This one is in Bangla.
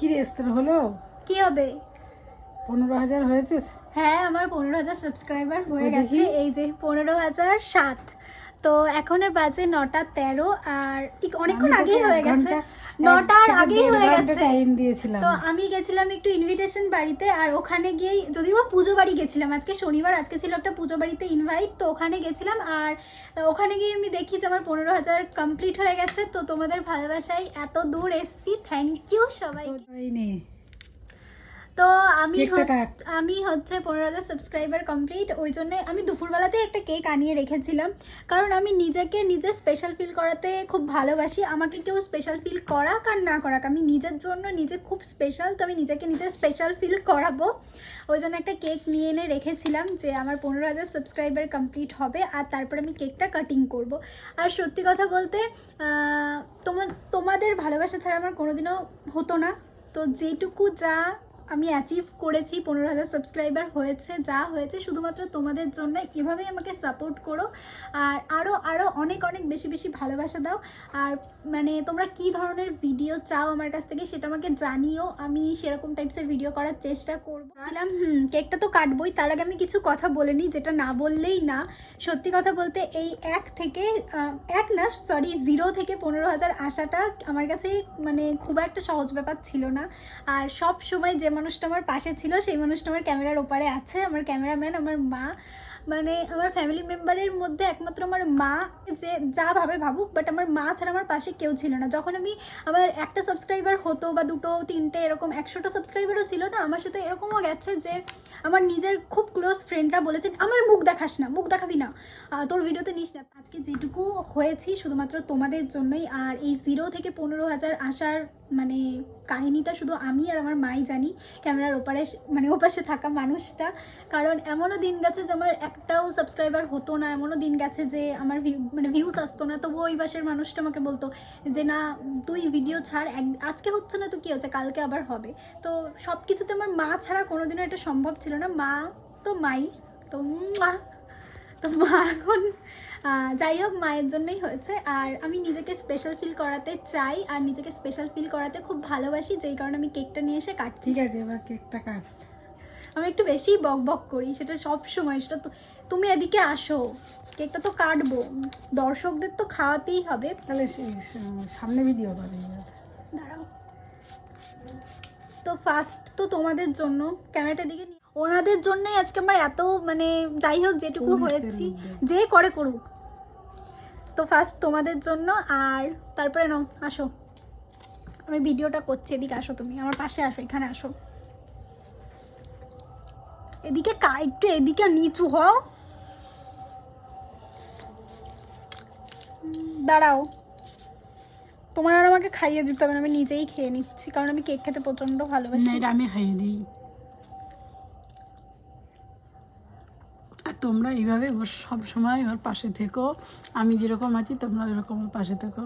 কি রে হলো? কি হবে? পনেরো হাজার হয়েছে? হ্যাঁ আমার পনেরো হাজার সাবস্ক্রাইবার হয়ে গেছে। এই যে পনেরো হাজার সাত। তো এখনও বাজে নটা তেরো আর অনেকক্ষণ আগেই হয়ে গেছে। নটার আগেই হয়ে গেছে। তো আমি গেছিলাম একটু ইনভিটেশন বাড়িতে আর ওখানে গিয়েই যদিও পুজো বাড়ি গেছিলাম আজকে শনিবার আজকে ছিল একটা পুজো বাড়িতে ইনভাইট তো ওখানে গেছিলাম আর ওখানে গিয়ে আমি দেখি যে আমার পনেরো হাজার কমপ্লিট হয়ে গেছে তো তোমাদের ভালোবাসায় এত দূর এসছি। থ্যাংক ইউ সবাই তো আমি। আমি হচ্ছে পনেরো হাজার সাবস্ক্রাইবার কমপ্লিট ওই জন্য আমি দুপুরবেলাতে একটা কেক আনিয়ে রেখেছিলাম। কারণ আমি নিজেকে নিজে স্পেশাল ফিল করাতে খুব ভালোবাসি। আমাকে কেউ স্পেশাল ফিল করাক আর না করাক আমি নিজের জন্য নিজে খুব স্পেশাল তো আমি নিজেকে নিজে স্পেশাল ফিল করাবো। ওই জন্য একটা কেক নিয়ে এনে রেখেছিলাম যে আমার পনেরো হাজার সাবস্ক্রাইবার কমপ্লিট হবে আর তারপর আমি কেকটা কাটিং করব। আর সত্যি কথা বলতে তোমার তোমাদের ভালোবাসা ছাড়া আমার কোনোদিনও হতো না। তো যেটুকু যা আমি অ্যাচিভ করেছি, পনেরো হাজার সাবস্ক্রাইবার হয়েছে, যা হয়েছে শুধুমাত্র তোমাদের জন্য এভাবেই আমাকে সাপোর্ট করো। আর আরও আরও অনেক অনেক বেশি বেশি ভালোবাসা দাও। আর মানে তোমরা কি ধরনের ভিডিও চাও আমার কাছ থেকে সেটা আমাকে জানিও। আমি সেরকম টাইপসের ভিডিও করার চেষ্টা করব। ছিলাম, হুম কেকটা তো কাটবই। তার আগে আমি কিছু কথা বলে নিই, যেটা না বললেই না। সত্যি কথা বলতে এই এক থেকে এক না সরি জিরো থেকে পনেরো হাজার আসাটা আমার কাছে মানে খুব একটা সহজ ব্যাপার ছিল না। আর সব সময় যে মানুষটা আমার পাশে ছিল, সেই মানুষটা আমার ক্যামেরার ওপারে আছে, আমার ক্যামেরাম্যান, আমার মা। মানে আমার ফ্যামিলি মেম্বারের মধ্যে একমাত্র আমার মা যে যা ভাবে ভাবুক বাট আমার মা ছাড়া আমার পাশে কেউ ছিল না। যখন আমি আমার একটা সাবস্ক্রাইবার হতো বা দুটো, তিনটে, এরকম একশোটা সাবস্ক্রাইবারও ছিল না, আমার সাথে এরকমও গেছে যে আমার নিজের খুব ক্লোজ ফ্রেন্ডরা বলেছেন, আমার মুখ দেখাস না, মুখ দেখাবি না। তোর ভিডিওতে নিস না। আজকে যেটুকু হয়েছি শুধুমাত্র তোমাদের জন্যই, আর এই জিরো থেকে পনেরো হাজার আসার মানে কাহিনীটা শুধু আমি আর আমার মাই জানি, ক্যামেরার ওপারে মানে ওপাশে থাকা মানুষটা। কারণ এমনও দিন গেছে যে আমার একটাও সাবস্ক্রাইবার হতো না, এমনও দিন গেছে যে আমার ভিউ মানে ভিউস আসতো না। তবুও ওই পাশের মানুষটা আমাকে বলতো যে, না, তুই ভিডিও ছাড়, এক- আজকে হচ্ছে না তো কী হচ্ছে কালকে আবার হবে। তো সব কিছুতে আমার মা ছাড়া কোনোদিনও এটা সম্ভব ছিল না। মা তো মাই। তো মা তো মা এখন যাই হোক মায়ের জন্যই হয়েছে। আর আমি নিজেকে স্পেশাল ফিল করাতে চাই আর নিজেকে স্পেশাল ফিল করাতে খুব ভালোবাসি যেই কারণে আমি কেকটা নিয়ে এসে কাটছি। ঠিক আছে এবার কেকটা কাট। আমি একটু বেশি বক বক করি সেটা সব সময় সেটা তো তুমি এদিকে আসো। কেকটা তো কাটবো। দর্শকদের তো খাওয়াতেই হবে। তাহলে সামনে ভিডিও করে দাঁড়াও। তো ফার্স্ট তো তোমাদের জন্য ক্যামেরাটা দিকে নিয়ে- ওনাদের জন্যই আজকে আমার এত মানে যাই হোক যেটুকু হয়েছি যে করে করুক। তো ফার্স্ট তোমাদের জন্য আর তারপরে নাও আসো। আমি ভিডিওটা করছি এদিকে আসো তুমি। আমার পাশে আসো এখানে আসো। এদিকে কা- একটু এদিকে নিচু হও। দাঁড়াও। তোমার আর আমাকে খাইয়ে দিতে হবে না আমি নিজেই খেয়ে নিচ্ছি কারণ আমি কেক খেতে প্রচণ্ড ভালোবাসি। এটা আমি খাইয়ে দিই। তোমরা এইভাবে ওর সব সময় ওর পাশে থেকো। আমি যেরকম আছি তোমরা এরকম ওর পাশে থেকো।